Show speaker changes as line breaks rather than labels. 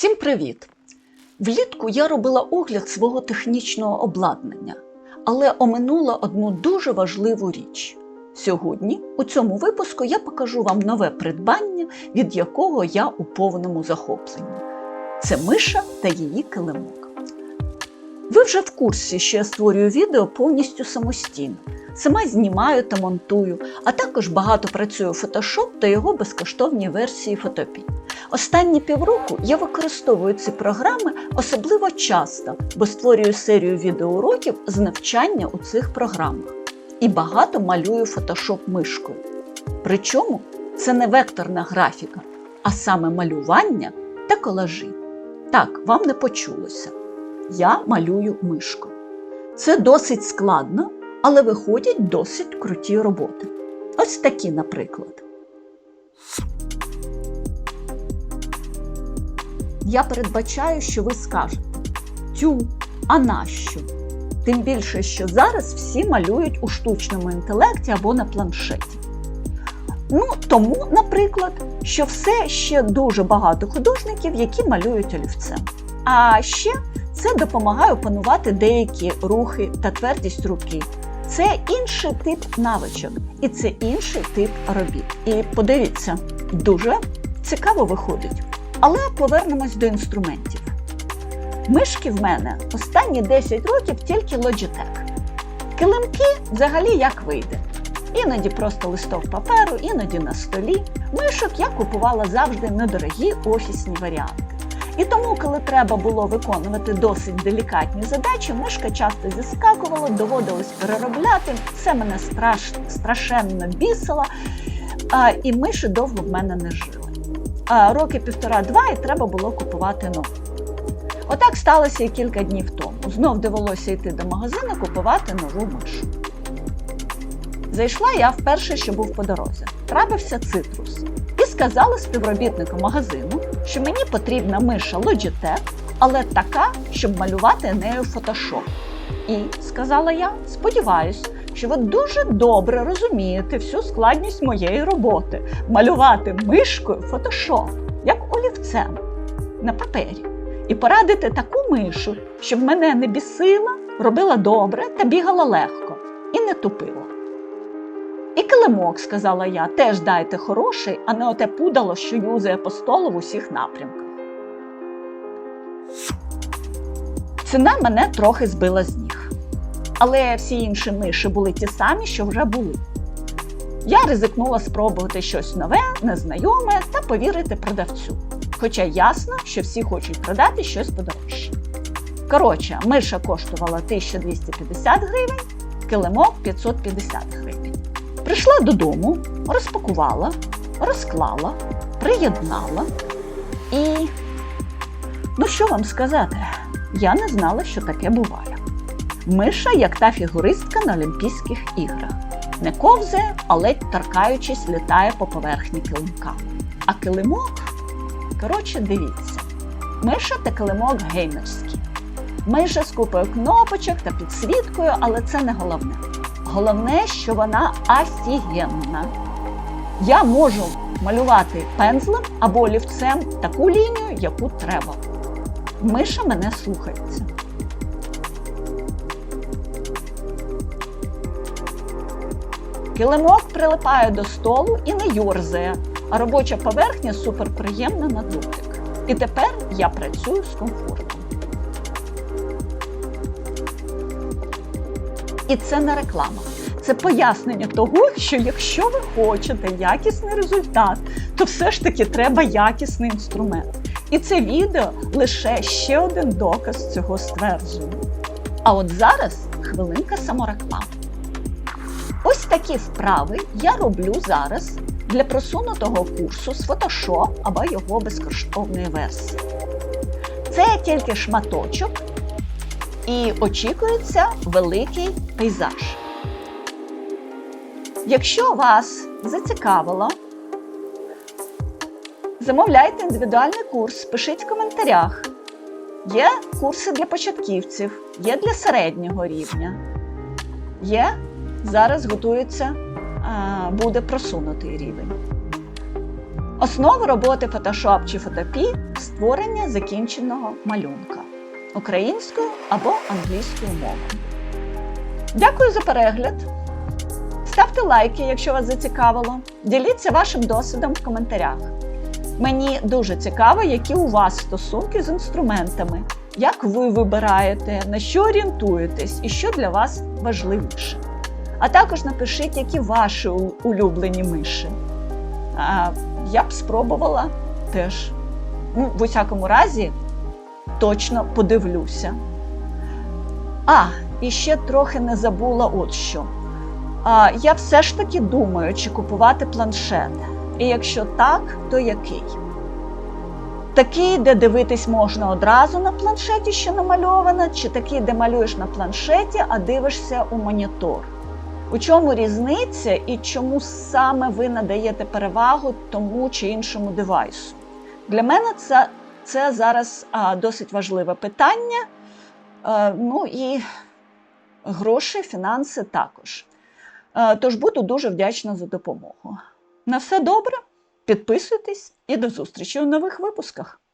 Всім привіт! Влітку я робила огляд свого технічного обладнання, але оминула одну дуже важливу річ. Сьогодні, у цьому випуску, я покажу вам нове придбання, від якого я у повному захопленні. Це миша та її килимок. Ви вже в курсі, що я створюю відео повністю самостійно. Сама знімаю та монтую, а також багато працюю Photoshop та його безкоштовній версії Photopea. Останні півроку я використовую ці програми особливо часто, бо створюю серію відеоуроків з навчання у цих програмах. І багато малюю Photoshop мишкою. Причому це не векторна графіка, а саме малювання та колажі. Так, вам не почулося. Я малюю мишкою. Це досить складно, але виходять досить круті роботи. Ось такі, наприклад. Я передбачаю, що ви скажете: Тю, а нащо? Тим більше, що зараз всі малюють у штучному інтелекті або на планшеті. Ну, тому, наприклад, що все ще дуже багато художників, які малюють олівцем. А ще це допомагає опанувати деякі рухи та твердість руки. Це інший тип навичок, і це інший тип робіт. І подивіться, дуже цікаво виходить. Але повернемось до інструментів. Мишки в мене останні 10 років тільки Logitech. Килимки взагалі як вийде. Іноді просто листок паперу, іноді на столі. Мишок я купувала завжди недорогі офісні варіанти. І тому, коли треба було виконувати досить делікатні задачі, мишка часто зіскакувала, доводилось переробляти. Це мене страш... страшенно бісило, а, і миші довго в мене не жили. А, роки півтора-два і треба було купувати нову. Отак сталося і кілька днів тому. Знов довелося йти до магазину купувати нову мишу. Зайшла я вперше, що був по дорозі. Трапився цитрус. І сказала співробітнику магазину, що мені потрібна миша Logitech, але така, щоб малювати нею Photoshop. І сказала я, сподіваюсь, що ви дуже добре розумієте всю складність моєї роботи малювати мишкою Photoshop, як олівцем на папері, і порадити таку мишу, щоб мене не бісила, робила добре та бігала легко і не тупила. Килимок, сказала я, теж дайте хороший, а не оте пудало, що юзає по столу в усіх напрямках. Ціна мене трохи збила з ніг. Але всі інші миші були ті самі, що вже були. Я ризикнула спробувати щось нове, незнайоме та повірити продавцю. Хоча ясно, що всі хочуть продати щось подорожче. Коротше, миша коштувала 1250 гривень, килимок 550 гривень. Прийшла додому, розпакувала, розклала, приєднала і. Ну, що вам сказати? Я не знала, що таке буває. Миша, як та фігуристка на Олімпійських іграх. Не ковзає, а ледь торкаючись, літає по поверхні килимка. А килимок, коротше, дивіться, миша та килимок геймерські. Миша з купою кнопочок та підсвіткою, але це не головне. Головне, що вона офігенна. Я можу малювати пензлем або олівцем таку лінію, яку треба. Миша мене слухається. Килимок прилипає до столу і не йорзає, а робоча поверхня суперприємна на дотик. І тепер я працюю з комфортом. І це не реклама. Це пояснення того, що якщо ви хочете якісний результат, то все ж таки треба якісний інструмент. І це відео лише ще один доказ цього ствердження. А от зараз хвилинка самореклами. Ось такі вправи я роблю зараз для просунутого курсу з Photoshop або його безкоштовної версії. Це тільки шматочок, і очікується великий пейзаж. Якщо вас зацікавило, замовляйте індивідуальний курс, пишіть в коментарях. Є курси для початківців, є для середнього рівня. Є зараз готується, буде просунутий рівень. Основи роботи Photoshop чи Photopea – створення закінченого малюнка українською або англійською мовою. Дякую за перегляд. Ставте лайки, якщо вас зацікавило. Діліться вашим досвідом в коментарях. Мені дуже цікаво, які у вас стосунки з інструментами, як ви вибираєте, на що орієнтуєтесь і що для вас важливіше. А також напишіть, які ваші улюблені миші. А, я б спробувала теж. Ну, в усякому разі, точно подивлюся. А, і ще трохи не забула от що. А, я все ж таки думаю, чи купувати планшет. І якщо так, то який? Такий, де дивитись можна одразу на планшеті, що намальовано, чи такий, де малюєш на планшеті, а дивишся у монітор. У чому різниця і чому саме ви надаєте перевагу тому чи іншому девайсу? Для мене це, це зараз а, досить важливе питання. Е, ну і гроші, фінанси також. Е, Тож буду дуже вдячна за допомогу. На все добре, підписуйтесь і до зустрічі у нових випусках.